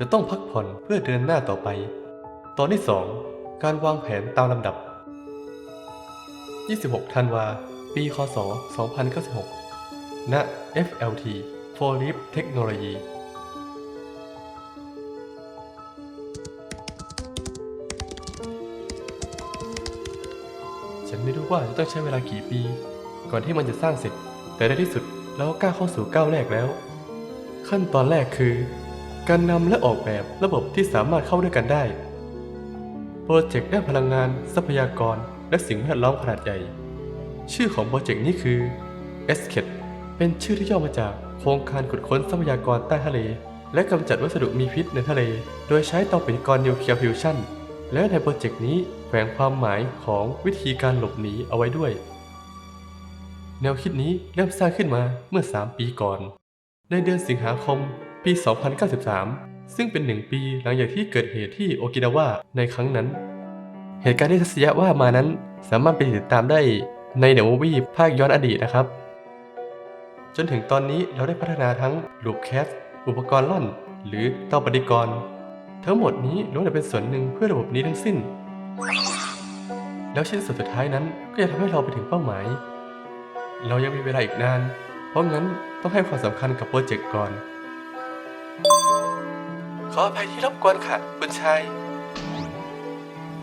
จะต้องพักผ่อนเพื่อเดินหน้าต่อไป ตอนที่ 2 การวางแผนตามลำดับ 26 ธันวา ปี คศ 2096 ณ FLT For Life Technology ฉันไม่รู้ว่าจะต้องใช้เวลากี่ปี ก่อนที่มันจะสร้างเสร็จ แต่ในที่สุดเราก็ก้าวเข้าสู่ก้าวแรกแล้ว ขั้นตอนแรกคือ การนำและออกแบบระบบที่สามารถเข้าด้วยกันได้ โปรเจกต์ด้านพลังงาน ทรัพยากร และสิ่งแวดล้อมขนาดใหญ่ ชื่อของโปรเจกต์นี้คือ e s c a p เป็นชื่อที่ย่อมาจากโครงการขุดค้นทรัพยากรใต้ทะเล และกำจัดวัสดุมีพิษในทะเล โดยใช้เตาปฏิกรณ์นิวเคลียร์ฟิวชั่น และในโปรเจกต์นี้แฝงความหมายของวิธีการหลบหนีเอาไว้ด้วย แนวคิดนี้เริ่มสร้างขึ้นมาเมื่อ 3 ปีก่อน ในเดือนสิงหาคม ปี 2093 ซึ่งเป็นหนึ่งปีหลังจากที่เกิดเหตุที่โอกินาวาในครั้งนั้น เหตุการณ์ที่ทัศยะว่ามานั้นสามารถไปติดตามได้ในเดอะมูวี่ภาคย้อนอดีตนะครับ จนถึงตอนนี้เราได้พัฒนาทั้งลูกแคสอุปกรณ์ล่อน หรือเตาปฏิกรณ์ทั้งหมดนี้ล้วนแต่เป็นส่วนหนึ่งเพื่อระบบนี้ทั้งสิ้น แล้วชิ้นส่วนสุดท้ายนั้นก็จะทำให้เราไปถึงเป้าหมาย เรายังมีเวลาอีกนาน เพราะงั้นต้องให้ความสำคัญกับโปรเจกต์ก่อน ขออภัยที่รบกวนค่ะ คุณชาย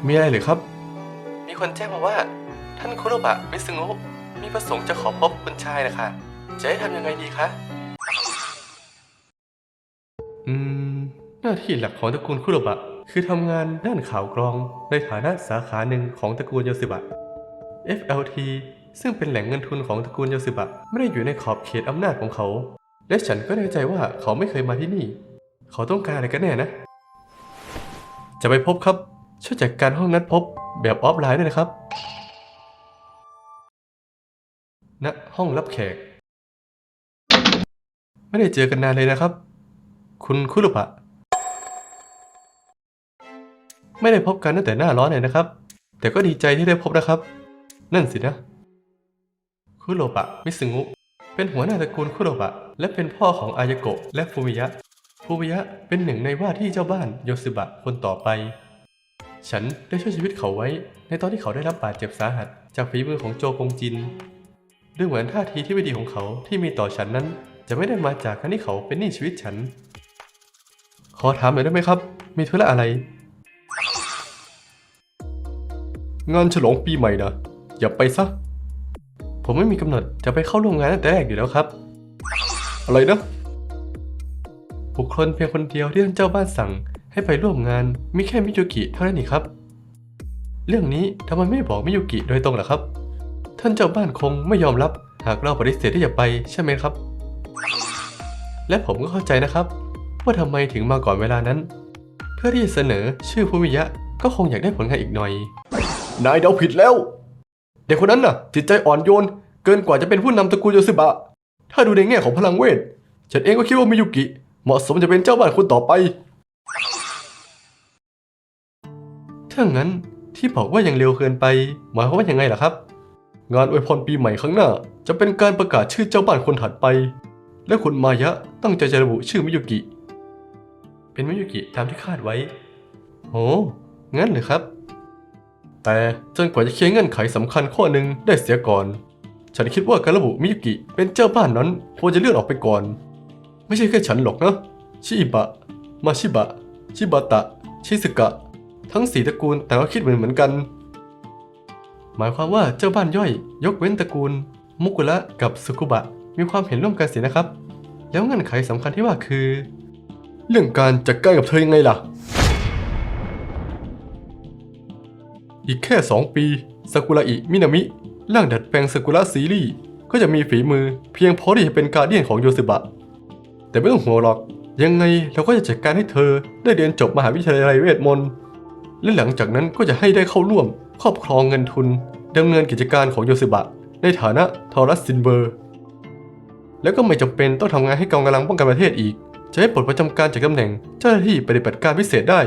มีอะไรหรือครับ มีคนแจ้งมาว่า ท่านคุโรบะมิซึงุมีประสงค์จะขอพบคุณชายนะคะจะให้ทำยังไงดีคะ อืม หน้าที่หลักของตระกูลคุโรบะ คือทำงานด้านข่าวกรองในฐานะสาขาหนึ่งของตระกูลโยซิบะ FLT ซึ่งเป็นแหล่งเงินทุนของตระกูลโยซิบะ ไม่ได้อยู่ในขอบเขตอำนาจของเขา และฉันก็แน่ใจว่าเขาไม่เคยมาที่นี่ เขาต้องการอะไรกันแน่นะ จะไปพบครับ ช่วยจัดการห้องนัดพบแบบออฟไลน์ด้วยนะครับณห้องรับแขก ไม่ได้เจอกันนานเลยนะครับ คุณคุรุปะ ไม่ได้พบกันตั้งแต่หน้าร้อนเลยนะครับ แต่ก็ดีใจที่ได้พบนะครับ นั่นสินะ คุโรบะมิซึงุ เป็นหัวหน้าตระกูลคุโรบะ และเป็นพ่อของอายโกะและฟูมิยะ ฟูมิยะเป็นหนึ่งในว่าที่เจ้าบ้านโยซึบะคนต่อไป ฉันได้ช่วยชีวิตเขาไว้ ในตอนที่เขาได้รับบาดเจ็บสาหัส จากฝีมือของโจกงจินดูเหมือนท่าทีที่ไม่ดีของเขาที่มีต่อฉันนั้น จะไม่ได้มาจากการที่เขาเป็นหนี้ชีวิตฉัน ขอถามหน่อยได้ไหมครับ มีธุระอะไร งานฉลองปีใหม่นะอย่าไปซะ ผมไม่มีกำหนดจะไปเข้าร่วมงานตั้งแต่แรกอยู่แล้วครับ อะไรนะบุคคลเพียงคนเดียวที่ท่านเจ้าบ้านสั่ง ให้ไปร่วมงานมีแค่มิยุกิเท่านั้นนี่ครับ เรื่องนี้ทำไมไม่บอกมิยุกิโดยตรงล่ะครับ ท่านเจ้าบ้านคงไม่ยอมรับ หากเราปฏิเสธที่จะไปใช่ไหมครับ และผมก็เข้าใจนะครับ ว่าทำไมถึงมาก่อนเวลานั้น เพื่อที่จะเสนอชื่อภูมิยะก็คงอยากได้ผลงานอีกหน่อย นายเดาผิดแล้ว เด็กคนนั้นน่ะ จิตใจอ่อนโยน เกินกว่าจะเป็นผู้นำตระกูลโยซึบะ ถ้าดูในแง่ของพลังเวท ฉันเองก็คิดว่ามิยุกิ เหมาะสมจะเป็นเจ้าบ้านคนต่อไป ถ้างั้นที่บอกว่ายังเร็วเกินไป หมายความว่ายังไงล่ะครับ งานอวยพรปีใหม่ครั้งหน้า จะเป็นการประกาศชื่อเจ้าบ้านคนถัดไป และคุณมายะตั้งใจจะระบุชื่อมิยุกิ เป็นมิยุกิตามที่คาดไว้โอ้งั้นเหรอครับ แต่จนกว่าจะเคลียร์เงื่อนไขสำคัญข้อหนึ่งได้เสียก่อน ฉันคิดว่าการระบุมิยุกิเป็นเจ้าบ้านนั้นควรจะเลื่อนออกไปก่อน ไม่ใช่แค่ฉันหรอกนะ ชิอิบะ มาชิบะ ชิบะตะ ชิสึกะ ทั้งสี่ตระกูลแต่ก็คิดเหมือนเหมือนกัน หมายความว่าเจ้าบ้านย่อย ยกเว้นตระกูล มุกุระกับสุกุบะมีความเห็นร่วมกันสินะครับ แล้วเงื่อนไขสำคัญที่ว่าคือ เรื่องการจัดการกับเธอยังไงล่ะ อีกแค่ 2 ปีซากุระอิมินามิร่างดัดแปลงซากุระซีรีส์ก็จะมีฝีมือเพียงพอที่จะเป็นการเดียนของโยซึบะ แต่ไม่ต้องห่วงหรอก ยังไงเราก็จะจัดการให้เธอได้เรียนจบมหาวิทยาลัยเวทมนต์และหลังจากนั้นก็จะให้ได้เข้าร่วม ครอบครองเงินทุนดำเนินกิจการของโยซึบะ ในฐานะทอรัสซินเบอร์ แล้วก็ไม่จำเป็นต้องทำงานให้กองกำลังป้องกันประเทศอีก จะให้ปลดประจำการจากตำแหน่งเจ้าหน้าที่ปฏิบัติการพิเศษได้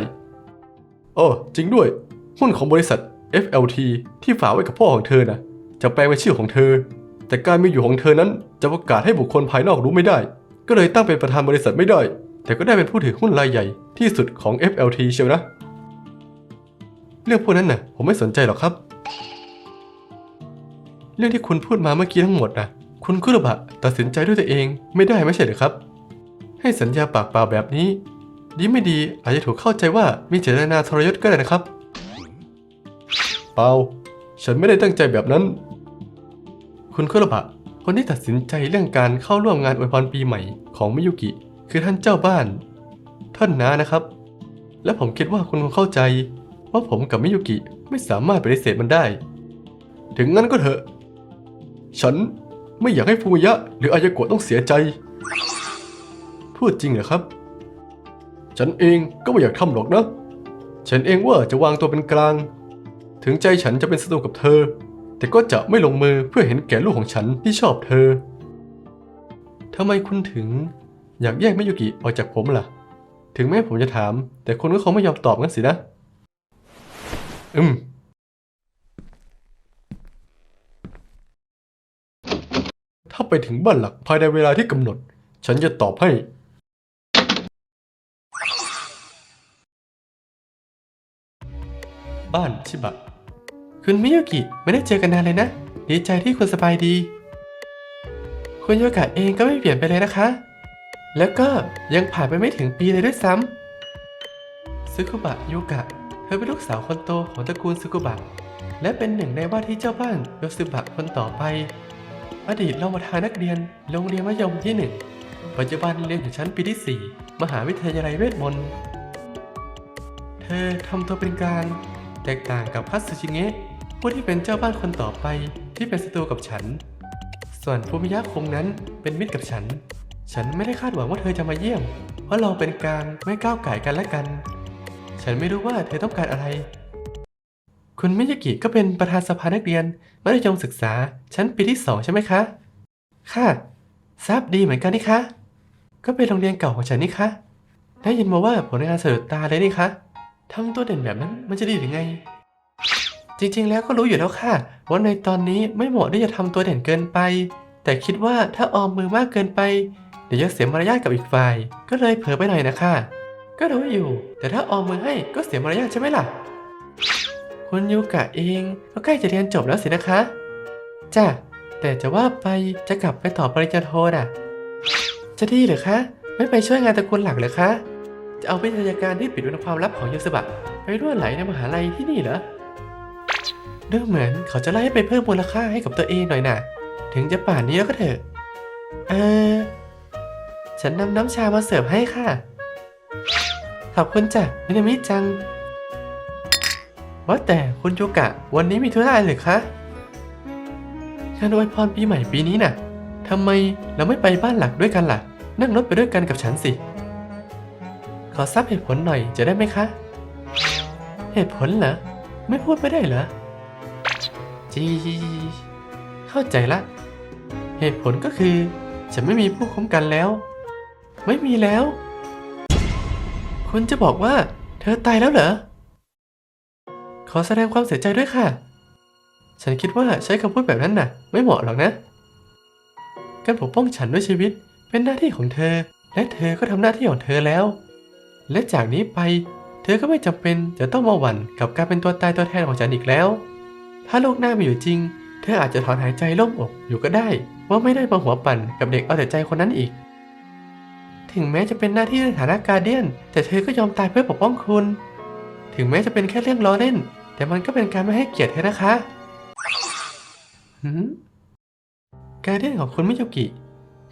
โอ๋อจริงด้วย หุ้นของบริษัท FLT ที่ฝากไว้กับพ่อของเธอนะจะแปลงเป็นชื่อของเธอ แต่การมีอยู่ของเธอนั้นจะประกาศให้บุคคลภายนอกรู้ไม่ได้ ก็เลยตั้งเป็นประธานบริษัทไม่ได้ แต่ก็ได้เป็นผู้ถือหุ้นรายใหญ่ที่สุดของ FLT เชียวนะ เรื่องพวกนั้นน่ะ ผมไม่สนใจหรอกครับ เรื่องที่คุณพูดมาเมื่อกี้ทั้งหมดนะคุณคุรบะตัดสินใจด้วยตัวเองไม่ได้ไม่ใช่หรือครับ ให้สัญญาปากเปล่าแบบนี้ ดีไม่ดีอาจจะถูกเข้าใจว่ามีเจตนาทรยศก็ได้นะครับ เปล่า ฉันไม่ได้ตั้งใจแบบนั้น คุณคุรบะ คนที่ตัดสินใจเรื่องการเข้าร่วมงานอวยพรปีใหม่ของมิยุกิ คือท่านเจ้าบ้าน ท่านน้านะครับ และผมคิดว่าคุณคงเข้าใจ ว่าผมกับมิยุกิไม่สามารถปฏิเสธมันได้ ถึงงั้นก็เถอะ ฉันไม่อยากให้ฟูมิยะ หรืออายาโกะต้องเสียใจ พูดจริงเหรอครับ ฉันเองก็ไม่อยากทำหรอกนะ ฉันเองว่าจะวางตัวเป็นกลาง ถึงใจฉันจะเป็นศัตรูกับเธอ แต่ก็จะไม่ลงมือเพื่อเห็นแก่ลูกของฉันที่ชอบเธอทำไมคุณถึงอยากแยกมิยุกิออกจากผมล่ะ ถึงแม้ผมจะถาม แต่คุณก็คงไม่ยอมตอบงั้นสินะ อืม ถ้าไปถึงบ้านหลักภายในเวลาที่กำหนด ฉันจะตอบให้ บ้านชิบะ คุณมิยุกิไม่ได้เจอกันนานเลยนะ ดีใจที่คุณสบายดี คุณโยกะเองก็ไม่เปลี่ยนไปเลยนะคะ แล้วก็ยังผ่านไปไม่ถึงปีเลยด้วยซ้ำซึคุบะโยกะ เธอเป็นลูกสาวคนโตของตระกูลซึคุบะ และเป็นหนึ่งในว่าที่เจ้าบ้านโยซึบะคนต่อไป อดีตรองประธานนักเรียนโรงเรียนมัธยมที่หนึ่งปัจจุบันเรียนอยู่ชั้นปีที่ 4 มหาวิทยาลัยเวทมนต์ เธอทำตัวเป็นกลางแตกต่างกับคัตสึชิเงะ ผู้ที่เป็นเจ้าบ้านคนต่อไปที่เป็นศัตรูกับฉัน ส่วนภูมิยะคงนั้นเป็นมิตรกับฉัน ฉันไม่ได้คาดหวังว่าเธอจะมาเยี่ยม เพราะเราเป็นกลางไม่ก้าวไก่กันและกัน ฉันไม่รู้ว่าเธอต้องการอะไร คุณมิยากิก็เป็นประธานสภานักเรียนมัธยมศึกษาชั้นปีที่สองใช่ไหมคะ ค่ะทราบดีเหมือนกันนี่คะ ก็เป็นโรงเรียนเก่าของฉันนี่คะ ได้ยินมาว่าผลงานสะดุดตาเลยนี่คะทำตัวเด่นแบบนั้นมันจะดีหรือไง จริงๆ แล้วก็รู้อยู่แล้วค่ะ ว่าในตอนนี้ไม่เหมาะที่จะทำตัวเด่นเกินไป แต่คิดว่าถ้าออมมือมากเกินไป เดี๋ยวจะเสียมารยาทกับอีกฝ่าย ก็เลยเผลอไปหน่อยนะคะ ก็รู้อยู่ แต่ถ้าออมมือให้ก็เสียมารยาทใช่ไหมล่ะ คุณยูกะเองก็ใกล้จะเรียนจบแล้วสินะคะ จ้ะ แต่จะว่าไปจะกลับไปต่อปริญญาโทน่ะ จะดีหรือคะ ไม่ไปช่วยงานตระกูลหลักหรือคะ จะเอาวิทยาการที่ปิดเป็นความลับของยูสบะไปรั่วไหลในมหาลัยที่นี่เหรอ ดูเหมือนเขาจะไล่ให้ไปเพิ่มมูลค่าให้กับตัวเองหน่อยน่ะ ถึงจะป่านนี้แล้วก็เถอะ เออ ฉันนำน้ำชามาเสิร์ฟให้ค่ะ ขอบคุณจ้ะมินามิจัง ว่าแต่คุณโยกะ วันนี้มีธุระอะไรหรือคะงานอวยพรปีใหม่ปีนี้น่ะทำไมเราไม่ไปบ้านหลักด้วยกันล่ะ นั่งรถไปด้วยกันกับฉันสิ ขอทราบเหตุผลหน่อยจะได้ไหมคะ เหตุผลเหรอ ไม่พูดไม่ได้เหรอ จีเข้าใจละ เหตุผลก็คือ ฉันไม่มีผู้คุ้มกันแล้ว ไม่มีแล้ว คุณจะบอกว่า เธอตายแล้วเหรอ ขอแสดงความเสียใจด้วยค่ะ ฉันคิดว่าใช้คำพูดแบบนั้นน่ะ ไม่เหมาะหรอกนะ การปกป้องฉันด้วยชีวิตเป็นหน้าที่ของเธอ และเธอก็ทำหน้าที่ของเธอแล้ว และจากนี้ไป เธอก็ไม่จำเป็นจะต้องมาหวั่นกับการเป็นตัวตายตัวแทนของฉันอีกแล้ว ถ้าโลกหน้ามีอยู่จริง เธออาจจะถอนหายใจโล่งอกอยู่ก็ได้ ว่าไม่ได้มาหัวปั่นกับเด็กเอาแต่ใจคนนั้นอีก ถึงแม้จะเป็นหน้าที่ในฐานะการเดียน แต่เธอก็ยอมตายเพื่อปกป้องคุณ ถึงแม้จะเป็นแค่เรื่องล้อเล่น แต่มันก็เป็นการไม่ให้เกียรติเธอนะคะหืมการเดียนของคุณมิยุกิ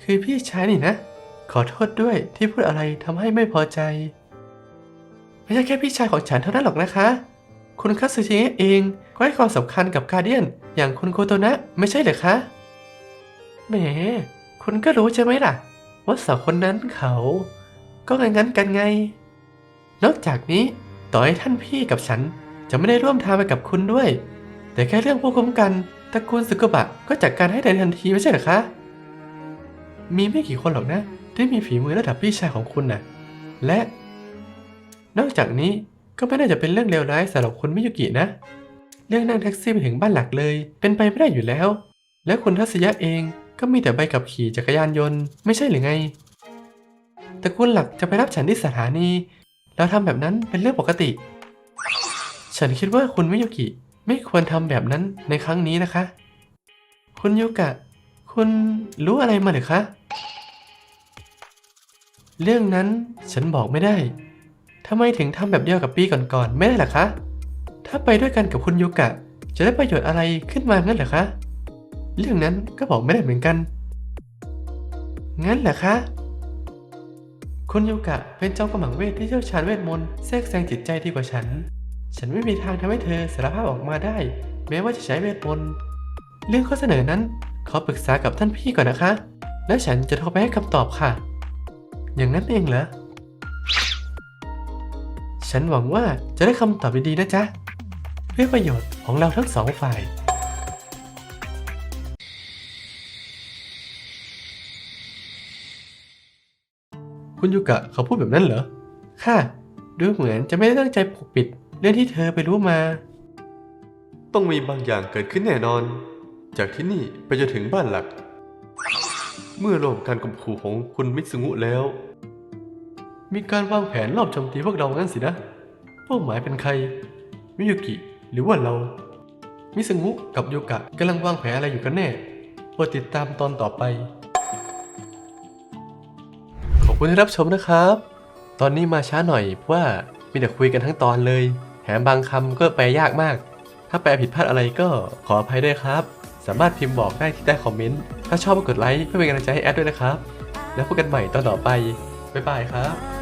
คือพี่ชายนี่นะ ขอโทษด้วยที่พูดอะไรทำให้ไม่พอใจ ไม่ใช่แค่พี่ชายของฉันเท่านั้นหรอกนะคะ คุณคัตสึชิเงะเองก็ให้ความสำคัญกับการเดียน อย่างคุณโคโตนะไม่ใช่เหรอคะ แหม คุณก็รู้ใช่ไหมล่ะ ว่าสาวคนนั้นเขา ก็งั้นงั้นกันไง นอกจากนี้ต่อให้ท่านพี่กับฉันจะไม่ได้ร่วมทางไปกับคุณด้วย แต่แค่เรื่องผู้คุ้มกันตระกูลสึกุบะก็จัดการให้ในทันทีไม่ใช่เหรอคะ มีไม่กี่คนหรอกนะ ที่มีฝีมือระดับพี่ชายของคุณน่ะ และ นอกจากนี้ ก็ไม่น่าจะเป็นเรื่องเลวร้ายสำหรับคุณมิยุกินะ เรื่องนั่งแท็กซี่ไปถึงบ้านหลักเลย เป็นไปไม่ได้อยู่แล้ว และคุณทัศยะเองก็มีแต่ใบขับขี่จักรยานยนต์ไม่ใช่หรือไง แตระกูลหลักจะไปรับฉันที่สถานี แล้วทำแบบนั้นเป็นเรื่องปกติ ฉันคิดว่าคุณมิยุกิไม่ควรทำแบบนั้นในครั้งนี้นะคะ คุณยูกะ คุณรู้อะไรมาหรือคะ เรื่องนั้นฉันบอกไม่ได้ ทำไมถึงทำแบบเดียวกับปีก่อนๆไม่ได้ล่ะคะ ถ้าไปด้วยกันกับคุณยูกะ จะได้ประโยชน์อะไรขึ้นมางั้นเหรอคะ เรื่องนั้นก็บอกไม่ได้เหมือนกัน งั้นเหรอคะ คุณยูกะเป็นจอมกำลังเวทที่เชี่ยวชาญเวทมนต์แทรกแซงจิตใจดีกว่าฉัน ฉันไม่มีทางทำให้เธอสารภาพออกมาได้ แม้ว่าจะใช้เวทมนต์ เรื่องข้อเสนอนั้นขอปรึกษากับท่านพี่ก่อนนะคะ แล้วฉันจะโทรไปให้คำตอบค่ะ อย่างนั้นเองเหรอ ฉันหวังว่าจะได้คำตอบดีๆนะจ๊ะ เพื่อประโยชน์ของเราทั้งสองฝ่าย คุณยูกะเขาพูดแบบนั้นเหรอ ค่ะ ดูเหมือนจะไม่ได้ตั้งใจปกปิด เรื่องที่เธอไปรู้มา ต้องมีบางอย่างเกิดขึ้นแน่นอน จากที่นี่ไปจนถึงบ้านหลัก เมื่อรวมการกำขู่ของคุณมิตซึงุแล้ว มีการวางแผนรอบโจมตีพวกเรางั้นสินะ เป้าหมายเป็นใคร มิยุกิ หรือว่าเรา มิซึงุกับโยกะกำลังวางแผนอะไรอยู่กันแน่โปรดติดตามตอนต่อไป ขอบคุณที่รับชมนะครับ ตอนนี้มาช้าหน่อยเพราะว่ามีแต่คุยกันทั้งตอนเลย แถมบางคำก็แปลยากมาก ถ้าแปลผิดพลาดอะไรก็ขออภัยด้วยครับ สามารถพิมพ์บอกได้ที่ใต้คอมเมนต์ ถ้าชอบก็กดไลค์เพื่อเป็นกำลังใจให้แอดด้วยนะครับ แล้วพบกันใหม่ตอนต่อไป บ๊ายบายครับ